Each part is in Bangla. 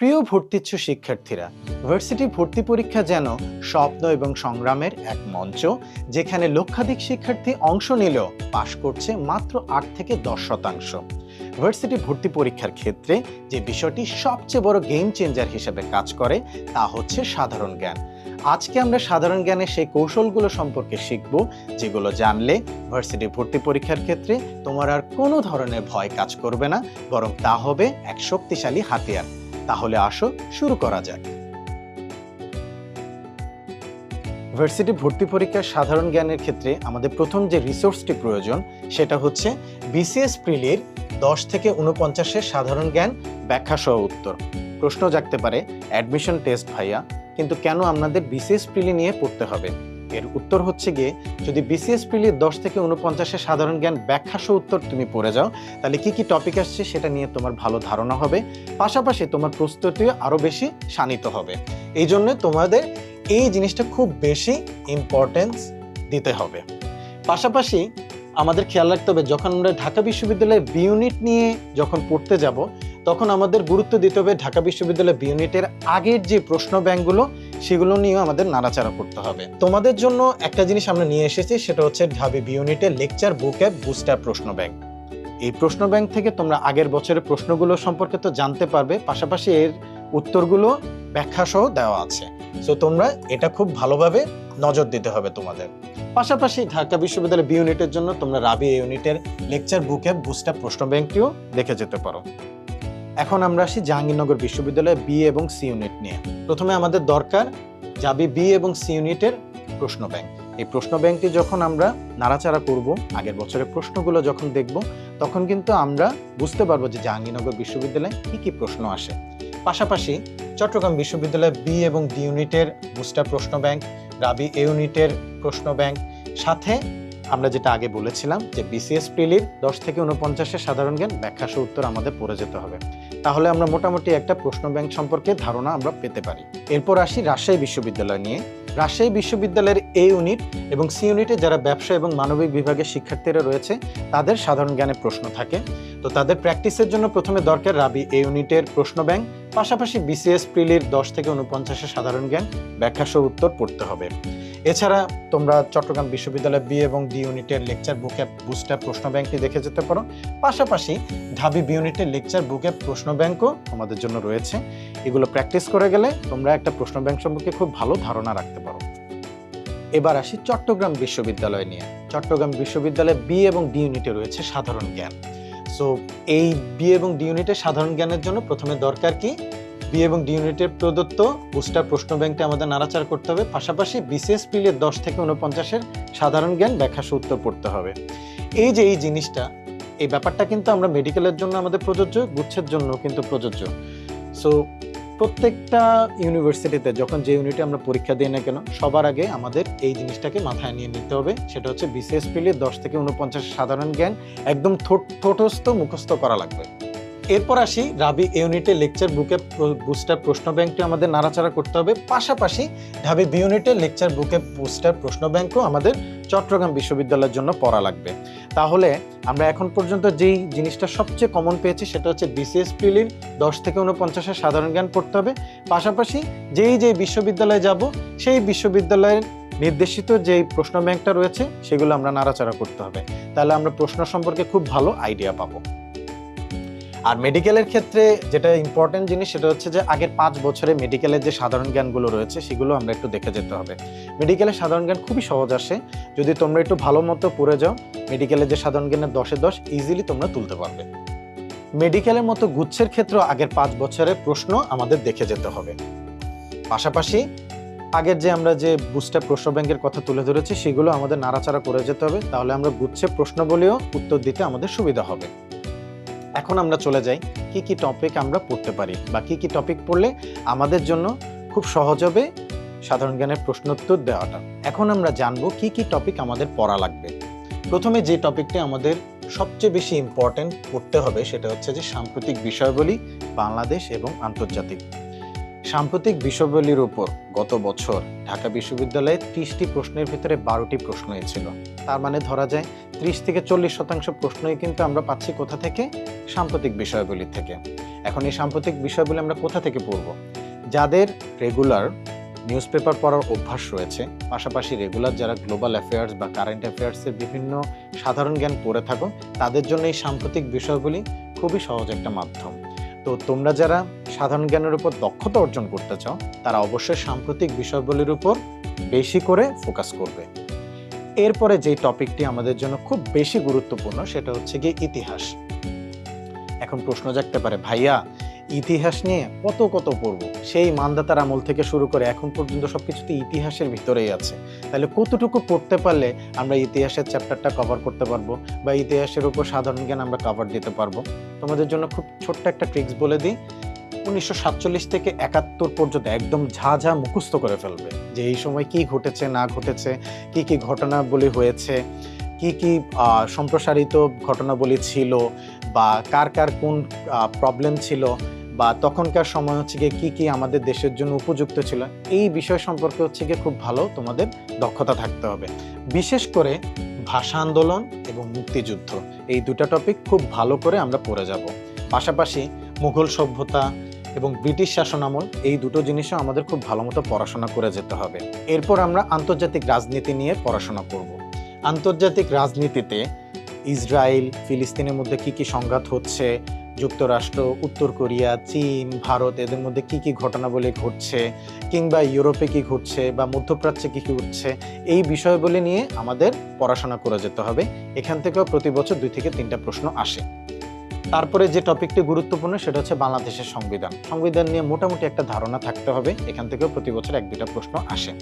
প্রিয় ভর্তিচ্ছু শিক্ষার্থীরা, ভার্সিটি ভর্তি পরীক্ষা যেন স্বপ্ন এবং সংগ্রামের এক মঞ্চ, যেখানে লক্ষাধিক শিক্ষার্থী অংশ নিলেও পাশ করছে মাত্র আট থেকে দশ শতাংশ। ভার্সিটি ভর্তি পরীক্ষার ক্ষেত্রে যে বিষয়টি সবচেয়ে বড় গেম চেঞ্জার হিসেবে কাজ করে, তা হচ্ছে সাধারণ জ্ঞান। আজকে আমরা সাধারণ জ্ঞানের সেই কৌশলগুলো সম্পর্কে শিখব, যেগুলো জানলে ভার্সিটি ভর্তি পরীক্ষার ক্ষেত্রে তোমার আর কোনো ধরনের ভয় কাজ করবে না, বরং তা হবে এক শক্তিশালী হাতিয়ার। তাহলে আসো, শুরু করা যাক। ভার্সিটি ভর্তি পরীক্ষার সাধারণ জ্ঞানের ক্ষেত্রে আমাদের প্রথম যে রিসোর্সটি প্রয়োজন, সেটা হচ্ছে বিসিএস প্রিলির দশ থেকে উনপঞ্চাশের সাধারণ জ্ঞান ব্যাখ্যা সহ উত্তর। প্রশ্ন জাগতে পারে, অ্যাডমিশন টেস্ট ভাইয়া, কিন্তু কেন আপনাদের বিসিএস প্রিলি নিয়ে পড়তে হবে? এর উত্তর হচ্ছে গিয়ে, যদি বিসিএস প্রিলির দশ থেকে উনপঞ্চাশের সাধারণ জ্ঞান ব্যাখ্যা সহ উত্তর তুমি পড়ে যাও, তাহলে কি কি টপিক আসছে সেটা নিয়ে তোমার ভালো ধারণা হবে। পাশাপাশি তোমার প্রস্তুতিও আরও বেশি শানিত হবে। এই জন্য তোমাদের এই জিনিসটা খুব বেশি ইম্পর্টেন্স দিতে হবে। পাশাপাশি আমাদের খেয়াল রাখতে হবে, যখন আমরা ঢাকা বিশ্ববিদ্যালয়ের বি ইউনিট নিয়ে যখন পড়তে যাব, তখন আমাদের গুরুত্ব দিতে হবে ঢাকা বিশ্ববিদ্যালয় বি ইউনিটের আগের যে প্রশ্ন ব্যাংকগুলো সেগুলো নিয়েও আমাদের নাড়াচাড়া করতে হবে। তোমাদের জন্য একটা জিনিস আমরা নিয়ে এসেছি, সেটা হচ্ছে ঢাবি বি ইউনিটের লেকচার বুক অ্যাপ বুস্টার প্রশ্ন ব্যাংক। এই প্রশ্ন ব্যাংক থেকে তোমরা আগের বছরের প্রশ্নগুলো সম্পর্কে তো জানতে পারবে, পাশাপাশি এর উত্তরগুলো ব্যাখ্যা সহ দেওয়া আছে। সো তোমরা এটা খুব ভালোভাবে নজর দিতে হবে তোমাদের। পাশাপাশি ঢাকা বিশ্ববিদ্যালয় বি ইউনিটের জন্য তোমরা রাবি ইউনিটের লেকচার বুক অ্যাপ বুস্টার প্রশ্ন ব্যাংকটিও দেখে যেতে পারো। এখন আমরা আসি জাহাঙ্গীরনগর বিশ্ববিদ্যালয়ে বি এবং সি ইউনিট নিয়ে। প্রথমে আমাদের দরকার যাবি বি এবং সি ইউনিটের প্রশ্ন ব্যাংক। এই প্রশ্ন ব্যাংকটি যখন আমরা নাড়াচাড়া করব, আগের বছরের প্রশ্নগুলো যখন দেখব, তখন কিন্তু আমরা বুঝতে পারব যে জাহাঙ্গীরনগর বিশ্ববিদ্যালয়ে কি কি প্রশ্ন আসে। পাশাপাশি চট্টগ্রাম বিশ্ববিদ্যালয় বি এবং ডি ইউনিটের বুস্টার প্রশ্ন ব্যাংক, রাবি এ ইউনিটের প্রশ্ন ব্যাংক, সাথে আমরা যেটা আগে বলেছিলাম যে বিসিএস প্রিলির দশ থেকে উনপঞ্চাশের সাধারণ জ্ঞান ব্যাখ্যা সহ উত্তর আমাদের পড়ে যেতে হবে। তাহলে আমরা মোটামুটি একটা প্রশ্ন ব্যাংক সম্পর্কে ধারণা আমরা পেতে পারি। এরপর আসি রাজশাহী বিশ্ববিদ্যালয় নিয়ে। রাজশাহী বিশ্ববিদ্যালয়ের এ ইউনিট এবং সি ইউনিটে যারা ব্যবসা এবং মানবিক বিভাগের শিক্ষার্থীরা রয়েছে, তাদের সাধারণ জ্ঞানের প্রশ্ন থাকে। তো তাদের প্র্যাকটিসের জন্য প্রথমে দরকার রাবি এ ইউনিটের প্রশ্ন ব্যাংক পাশাপাশি বিসিএস প্রিলির দশ থেকে উনপঞ্চাশের সাধারণ জ্ঞান ব্যাখ্যা সহ উত্তর পড়তে হবে। এছাড়া তোমরা চট্টগ্রাম বিশ্ববিদ্যালয় বি এবং ডি ইউনিটের লেকচার বুক অ্যাপ বুস্টার প্রশ্ন ব্যাংকটি দেখে যেতে পারো। পাশাপাশি ঢাবি বি ইউনিটের লেকচার বুক প্রশ্ন ব্যাংকও তোমাদের জন্য রয়েছে। এগুলো প্র্যাকটিস করে গেলে তোমরা একটা প্রশ্ন ব্যাংক সম্পর্কে খুব ভালো ধারণা রাখতে পারো। এবার আসি চট্টগ্রাম বিশ্ববিদ্যালয় নিয়ে। চট্টগ্রাম বিশ্ববিদ্যালয়ে বি এবং ডি ইউনিটে রয়েছে সাধারণ জ্ঞান। সো এই বি এবং ডি ইউনিটের সাধারণ জ্ঞানের জন্য প্রথমে দরকার কি? বি এবং ডি ইউনিটের প্রদত্ত বুস্টার প্রশ্ন ব্যাংকটা আমাদের নাড়াচাড়া করতে হবে। পাশাপাশি বিসিএস পিলের দশ থেকে উনপঞ্চাশের সাধারণ জ্ঞান ব্যাখ্যা সূত্র পড়তে হবে। এই যে এই জিনিসটা, এই ব্যাপারটা কিন্তু আমরা মেডিকেলের জন্য আমাদের প্রযোজ্য, গুচ্ছের জন্য কিন্তু প্রযোজ্য। সো প্রত্যেকটা ইউনিভার্সিটিতে যখন যে ইউনিটে আমরা পরীক্ষা দিই না কেন, সবার আগে আমাদের এই জিনিসটাকে মাথায় নিয়ে নিতে হবে। সেটা হচ্ছে বিসিএস পিলের দশ থেকে উনপঞ্চাশ সাধারণ জ্ঞান একদম ঠোঁটস্থ মুখস্থ করা লাগবে। এরপর আসি রাবি ইউনিটে লেকচার বুকে বুস্টার প্রশ্ন ব্যাংকটি আমাদের নাড়াচাড়া করতে হবে। পাশাপাশি ঢাবি বি ইউনিটে লেকচার বুকে বুস্টার প্রশ্ন ব্যাংকও আমাদের চট্টগ্রাম বিশ্ববিদ্যালয়ের জন্য পড়া লাগবে। তাহলে আমরা এখন পর্যন্ত যেই জিনিসটা সবচেয়ে কমন পেয়েছি সেটা হচ্ছে বিসিএস প্রিলির দশ থেকে উনপঞ্চাশের সাধারণ জ্ঞান পড়তে হবে। পাশাপাশি যেই যেই বিশ্ববিদ্যালয়ে যাব, সেই বিশ্ববিদ্যালয়ের নির্দেশিত যেই প্রশ্ন ব্যাংকটা রয়েছে, সেগুলো আমরা নাড়াচাড়া করতে হবে। তাহলে আমরা প্রশ্ন সম্পর্কে খুব ভালো আইডিয়া পাবো। আর মেডিকেলের ক্ষেত্রে যেটা ইম্পর্টেন্ট জিনিস, সেটা হচ্ছে যে আগের পাঁচ বছরে মেডিকেলের যে সাধারণ জ্ঞানগুলো রয়েছে, সেগুলো আমরা একটু দেখে যেতে হবে। মেডিকেলের সাধারণ জ্ঞান খুবই সহজ আসে। যদি তোমরা একটু ভালো মতো পড়ে যাও মেডিকেলের যে সাধারণ জ্ঞানের দশে দশ ইজিলি তোমরা তুলতে পারবে। মেডিকেলের মতো গুচ্ছের ক্ষেত্রেও আগের পাঁচ বছরের প্রশ্ন আমাদের দেখে যেতে হবে। পাশাপাশি আগের যে আমরা যে বুস্টার প্রশ্ন ব্যাংকের কথা তুলে ধরেছি, সেগুলো আমাদের নাড়াচাড়া করে যেতে হবে। তাহলে আমরা গুচ্ছে প্রশ্ন বলেও উত্তর দিতে আমাদের সুবিধা হবে। এখন আমরা চলে যাই, কি কি টপিক আমরা পড়তে পারি বা কি কি টপিক পড়লে আমাদের জন্য খুব সহজ হবে সাধারণ জ্ঞানের প্রশ্নোত্তর দেওয়াটা। এখন আমরা জানব কি কি টপিক আমাদের পড়া লাগবে। প্রথমে যে টপিকটি আমাদের সবচেয়ে বেশি ইম্পর্টেন্ট পড়তে হবে সেটা হচ্ছে যে সাম্প্রতিক বিষয়গুলি বাংলাদেশ এবং আন্তর্জাতিক। সাম্প্রতিক বিষয়বলির উপর গত বছর ঢাকা বিশ্ববিদ্যালয়ে ত্রিশটি প্রশ্নের ভিতরে বারোটি প্রশ্ন ছিল। তার মানে ধরা যায় ত্রিশ থেকে চল্লিশ শতাংশ প্রশ্নই কিন্তু আমরা পাচ্ছি কোথা থেকে? সাম্প্রতিক বিষয়গুলি থেকে। এখন এই সাম্প্রতিক বিষয়গুলি আমরা কোথা থেকে পড়ব? যাদের রেগুলার নিউজ পেপার পড়ার অভ্যাস রয়েছে, পাশাপাশি রেগুলার যারা গ্লোবাল অ্যাফেয়ার্স বা কারেন্ট অ্যাফেয়ার্সের বিভিন্ন সাধারণ জ্ঞান পড়ে থাকো, তাদের জন্য এই সাম্প্রতিক বিষয়গুলি খুবই সহজ একটা মাধ্যম। তো তোমরা যারা সাধারণ জ্ঞানের উপর দক্ষতা অর্জন করতে চাও, তারা অবশ্যই সাম্প্রতিক বিষয়গুলির উপর বেশি করে ফোকাস করবে। এরপরে যে টপিকটি আমাদের জন্য খুব বেশি গুরুত্বপূর্ণ, সেটা হচ্ছে গিয়ে ইতিহাস। এখন প্রশ্ন জাগতে পারে, ভাইয়া, ইতিহাস নিয়ে কত কত পড়ব? সেই মানদাতার আমল থেকে শুরু করে এখন পর্যন্ত সবকিছুতে ইতিহাসের ভিতরেই আছে। তাহলে কতটুকু পড়তে পারলে আমরা ইতিহাসের চ্যাপ্টারটা কভার করতে পারব বা ইতিহাসের উপর সাধারণ জ্ঞান আমরা কভার দিতে পারব? তোমাদের জন্য খুব ছোট্ট একটা ট্রিক্স বলে দিই। উনিশশো সাতচল্লিশ থেকে একাত্তর পর্যন্ত একদম ঝা ঝা মুখস্থ করে ফেলবে যে এই সময় কি ঘটেছে, না ঘটেছে, কি কি ঘটনাবলী হয়েছে, কি কি সম্প্রসারিত ঘটনাবলী ছিল বা কার কার কোন প্রবলেম ছিল বা তখনকার সময় হচ্ছে গিয়ে কী কী আমাদের দেশের জন্য উপযুক্ত ছিল, এই বিষয় সম্পর্কে হচ্ছে গিয়ে খুব ভালো তোমাদের দক্ষতা থাকতে হবে। বিশেষ করে ভাষা আন্দোলন এবং মুক্তিযুদ্ধ, এই দুটো টপিক খুব ভালো করে আমরা পড়ে যাব। পাশাপাশি মুঘল সভ্যতা এবং ব্রিটিশ শাসনামল এই দুটো জিনিসও আমাদের খুব ভালো মতো পড়াশোনা করে যেতে হবে। এরপর আমরা আন্তর্জাতিক রাজনীতি নিয়ে পড়াশোনা করব। আন্তর্জাতিক রাজনীতিতে ইসরায়েল, ফিলিস্তিনের মধ্যে কি কি সংঘাত হচ্ছে, যুক্তরাষ্ট্র, উত্তর কোরিয়া, চীন, ভারত, এদের মধ্যে কি কি ঘটনাবলী ঘটছে, কিংবা ইউরোপে কি ঘটছে বা মধ্যপ্রাচ্যে কি কি ঘটছে, এই বিষয়গুলি নিয়ে আমাদের পড়াশোনা করে যেতে হবে। এখান থেকেও প্রতি বছর দুই থেকে তিনটা প্রশ্ন আসে। তারপরে যে টপিকটি গুরুত্বপূর্ণ, সেটা হচ্ছে বাংলাদেশের সংবিধান। সংবিধান নিয়ে মোটামুটি একটা ধারণা থাকতে হবে, এখান থেকেও প্রতি বছর এক দুটা প্রশ্ন আসে।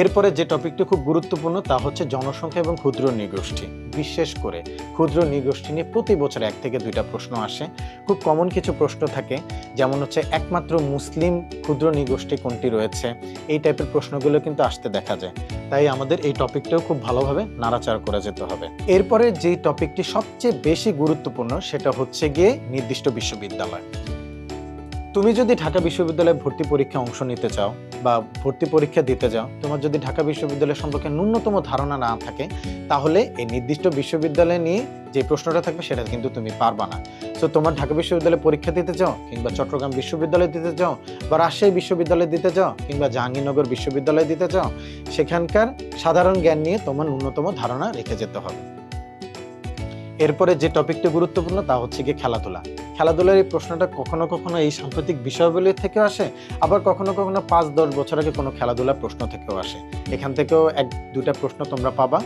এরপরে যে টপিকটি খুব গুরুত্বপূর্ণ, তা হচ্ছে জনসংখ্যা এবং ক্ষুদ্র নৃগোষ্ঠী। বিশেষ করে ক্ষুদ্র নৃগোষ্ঠী নিয়ে প্রতি বছর এক থেকে দুইটা প্রশ্ন আসে। খুব কমন কিছু প্রশ্ন থাকে, যেমন হচ্ছে, একমাত্র মুসলিম ক্ষুদ্র নৃগোষ্ঠী কোনটি রয়েছে? এই টাইপের প্রশ্নগুলো কিন্তু আসতে দেখা যায়। তাই আমাদের এই টপিকটাও খুব ভালোভাবে নাড়াচাড়া করে যেতে হবে। এরপরে যে টপিকটি সবচেয়ে বেশি গুরুত্বপূর্ণ সেটা হচ্ছে গিয়ে নির্দিষ্ট বিশ্ববিদ্যালয়। তুমি যদি ঢাকা বিশ্ববিদ্যালয়ে ভর্তি পরীক্ষায় অংশ নিতে চাও বা ভর্তি পরীক্ষা দিতে যাও, তোমার যদি ঢাকা বিশ্ববিদ্যালয় সম্পর্কে ন্যূনতম ধারণা না থাকে, তাহলে এই নির্দিষ্ট বিশ্ববিদ্যালয় নিয়ে যে প্রশ্নটা থাকবে সেটা কিন্তু তুমি পারবা না। সো তোমার ঢাকা বিশ্ববিদ্যালয়ে পরীক্ষা দিতে যাও কিংবা চট্টগ্রাম বিশ্ববিদ্যালয় দিতে যাও বা রাজশাহী বিশ্ববিদ্যালয় দিতে যাও কিংবা জাহাঙ্গীরনগর বিশ্ববিদ্যালয় দিতে যাও, সেখানকার সাধারণ জ্ঞান নিয়ে তোমার ন্যূনতম ধারণা রেখে যেতে হবে। এরপরে যে টপিকটি গুরুত্বপূর্ণ তা হচ্ছে গিয়ে খেলাধুলা। খেলাধুলার এই প্রশ্নটা কখনো কখনো এই সাম্প্রতিক বিষয়গুলি থেকে আসে, আবার কখনো কখনো পাঁচ দশ বছর আগে কোনো খেলাধুলার প্রশ্ন থেকেও আসে। এখান থেকেও এক দুটা প্রশ্ন তোমরা পাবা।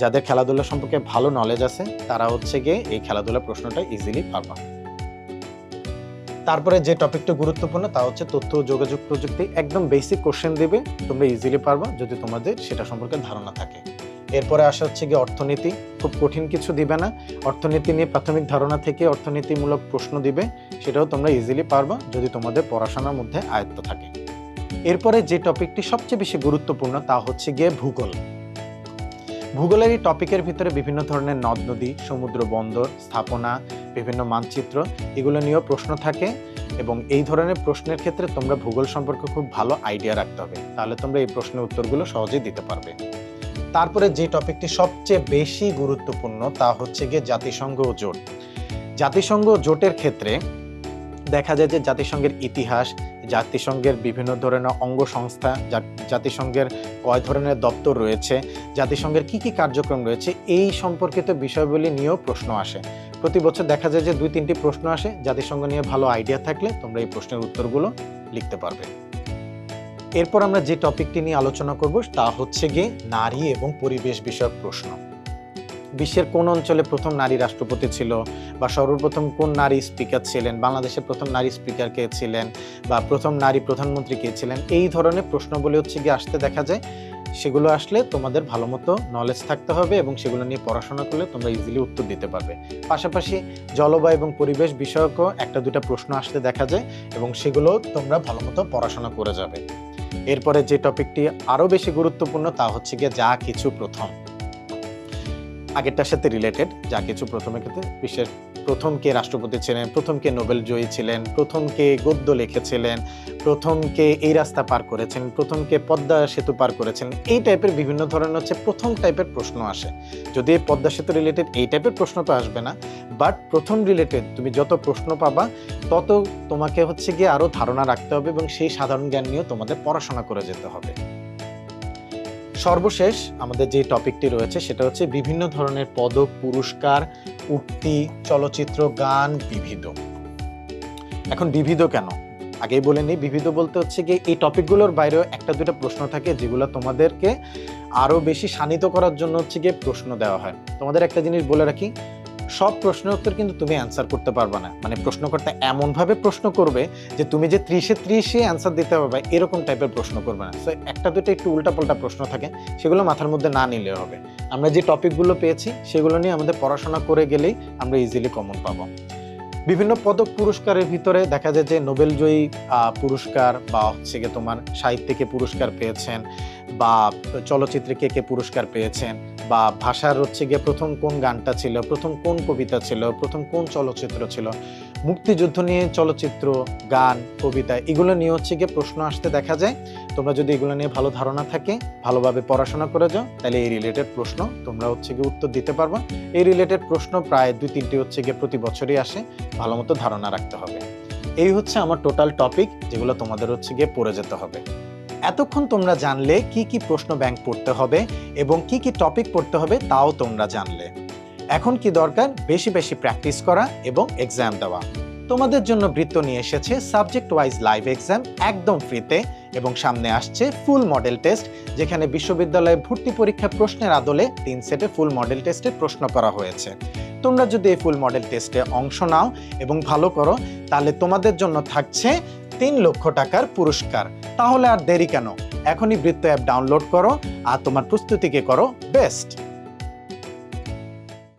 যাদের খেলাধুলা সম্পর্কে ভালো নলেজ আছে, তারা হচ্ছে গিয়ে এই খেলাধুলা প্রশ্নটা ইজিলি পাবা। তারপরে যে টপিকটা গুরুত্বপূর্ণ তা হচ্ছে তথ্য ও যোগাযোগ প্রযুক্তি। একদম বেসিক কোশ্চেন দিবে, তোমরা ইজিলি পারবা যদি তোমাদের সেটা সম্পর্কে ধারণা থাকে। এরপরে আসা হচ্ছে গিয়ে অর্থনীতি। খুব কঠিন কিছু দিবে না। অর্থনীতি নিয়ে প্রাথমিক ধারণা থেকে অর্থনীতিমূলক প্রশ্ন দিবে, সেটাও তোমরা ইজিলি পারবা যদি তোমাদের পড়াশোনার মধ্যে আয়ত্ত থাকে। এরপরে যে টপিকটি সবচেয়ে বেশি গুরুত্বপূর্ণ তা হচ্ছে গিয়ে ভূগোল। ভূগোলের এই টপিকের ভিতরে বিভিন্ন ধরনের নদ, নদী, সমুদ্র, বন্দর, স্থাপনা, বিভিন্ন মানচিত্র, এগুলো নিয়েও প্রশ্ন থাকে এবং এই ধরনের প্রশ্নের ক্ষেত্রে তোমরা ভূগোল সম্পর্কে খুব ভালো আইডিয়া রাখতে হবে। তাহলে তোমরা এই প্রশ্নের উত্তরগুলো সহজেই দিতে পারবে। তারপরে যে টপিকটি সবচেয়ে বেশি গুরুত্বপূর্ণ তা হচ্ছে গিয়ে জাতিসংঘ ও জোট। জাতিসংঘ জোটের ক্ষেত্রে দেখা যায় যে জাতিসংঘের ইতিহাস, জাতিসংঘের বিভিন্ন ধরনের অঙ্গ সংস্থা জাতিসংঘের কয় ধরনের দপ্তর রয়েছে, জাতিসংঘের কি কি কার্যক্রম রয়েছে, এই সম্পর্কিত বিষয়গুলি নিয়েও প্রশ্ন আসে। প্রতি বছর দেখা যায় যে দুই তিনটি প্রশ্ন আসে, জাতিসংঘ নিয়ে ভালো আইডিয়া থাকলে তোমরা এই প্রশ্নের উত্তরগুলো লিখতে পারবে। এরপর আমরা যে টপিকটি নিয়ে আলোচনা করব তা হচ্ছে গিয়ে নারী এবং পরিবেশ বিষয়ক প্রশ্ন। বিশ্বের কোন অঞ্চলে প্রথম নারী রাষ্ট্রপতি ছিল বা সর্বপ্রথম কোন নারী স্পিকার ছিলেন, বাংলাদেশের প্রথম নারী স্পিকার কে ছিলেন বা প্রথম নারী প্রধানমন্ত্রী কে ছিলেন, এই ধরনের প্রশ্নগুলি হচ্ছে গিয়ে আসতে দেখা যায়। সেগুলো আসলে তোমাদের ভালো মতো নলেজ থাকতে হবে এবং সেগুলো নিয়ে পড়াশোনা করলে তোমরা ইজিলি উত্তর দিতে পারবে। পাশাপাশি জলবায়ু এবং পরিবেশ বিষয়কও একটা দুটা প্রশ্ন আসতে দেখা যায় এবং সেগুলো তোমরা ভালো মতো পড়াশোনা করে যাবে। এরপরে যে টপিকটি আরও বেশি গুরুত্বপূর্ণ তা হচ্ছে গিয়ে যা কিছু প্রথম। আগেরটার সাথে রিলেটেড যা কিছু প্রথমে ক্ষেত্রে বিশ্বের প্রথম কে রাষ্ট্রপতি ছিলেন প্রথম কে নোবেল জয়ী ছিলেন প্রথম কে গদ্য লিখেছিলেন প্রথম কে এই রাস্তা পার করেছেন প্রথম কে পদ্মা সেতু পার করেছেন, এই টাইপের বিভিন্ন ধরনের হচ্ছে প্রথম টাইপের প্রশ্ন আসে। যদি পদ্মা সেতু রিলেটেড এই টাইপের প্রশ্ন তো আসবে না বাট প্রথম রিলেটেড তুমি যত প্রশ্ন পাবা, তত তোমাকে হচ্ছে গিয়ে আরও ধারণা রাখতে হবে এবং সেই সাধারণ জ্ঞান নিয়েও তোমাদের পড়াশোনা করে যেতে হবে। সর্বশেষ আমাদের যে টপিকটি রয়েছে, সেটা হচ্ছে বিভিন্ন ধরনের পদক, পুরস্কার উক্তি, চলচ্চিত্র, গান বিবিধ। এখন বিবিধ কেন? আগেই বলে নিই, বিবিধ বলতে হচ্ছে গিয়ে এই টপিকগুলোর বাইরেও একটা দুটো প্রশ্ন থাকে যেগুলো তোমাদেরকে আরও বেশি শানিত করার জন্য হচ্ছে গিয়ে প্রশ্ন দেওয়া হয়। তোমাদের একটা জিনিস বলে রাখি, সব প্রশ্নের উত্তর কিন্তু তুমি অ্যান্সার করতে পারবে না। মানে প্রশ্নকর্তা এমনভাবে প্রশ্ন করবে যে তুমি যে ত্রিশে ত্রিশে অ্যান্সার দিতে পারবে, এরকম টাইপের প্রশ্ন করবে না। তো একটা দুটো একটু উল্টাপাল্টা প্রশ্ন থাকে, সেগুলো মাথার মধ্যে না নিলে হবে। আমরা যে টপিকগুলো পেয়েছি সেগুলো নিয়ে আমাদের পড়াশোনা করে গেলেই আমরা ইজিলি কমন পাবো। বিভিন্ন পদক পুরস্কারের ভিতরে দেখা যায় যে নোবেলজয়ী আহ, পুরস্কার বা হচ্ছে গিয়ে তোমার সাহিত্যিকে পুরস্কার পেয়েছেন বা চলচ্চিত্রে কে কে পুরস্কার পেয়েছেন বা ভাষার হচ্ছে গিয়ে প্রথম কোন গানটা ছিল প্রথম কোন কবিতা ছিল প্রথম কোন চলচ্চিত্র ছিল মুক্তিযুদ্ধ নিয়ে চলচ্চিত্র, গান, কবিতা, এগুলো নিয়ে হচ্ছে গিয়ে প্রশ্ন আসতে দেখা যায়। তোমরা যদি এগুলো নিয়ে ভালো ধারণা থাকে, ভালোভাবে পড়াশোনা করে যাও, তাহলে এই রিলেটেড প্রশ্ন তোমরা হচ্ছে গিয়ে উত্তর দিতে পারবা। এই রিলেটেড প্রশ্ন প্রায় দুই তিনটি হচ্ছে গিয়ে প্রতি বছরই আসে, ভালো মতো ধারণা রাখতে হবে। এই হচ্ছে আমার টোটাল টপিক যেগুলো তোমাদের হচ্ছে গিয়ে পড়ে যেতে হবে। এতক্ষণ তোমরা জানলে কি কি প্রশ্ন ব্যাংক পড়তে হবে এবং কি কি টপিক পড়তে হবে, তাও তোমরা জানলে। এখন কি দরকার? বেশি বেশি প্র্যাকটিস করা এবং এক্সাম দেওয়া। তোমাদের জন্য বৃত্ত নিয়ে এসেছে সাবজেক্ট ওয়াইজ লাইভ এক্সাম একদম ফ্রিতে এবং সামনে আসছে ফুল মডেল টেস্ট যেখানে বিশ্ববিদ্যালয়ে ভর্তি পরীক্ষা প্রশ্নের আদলে তিন সেটে ফুল মডেল টেস্টে প্রশ্ন করা হয়েছে। তোমরা যদি এই ফুল মডেল টেস্টে অংশ নাও এবং ভালো করো, তাহলে তোমাদের জন্য থাকছে তিন লক্ষ টাকার পুরস্কার। তাহলে আর দেরি কেন? এখনই বৃত্ত অ্যাপ ডাউনলোড করো আর তোমার প্রস্তুতিকে করো বেস্ট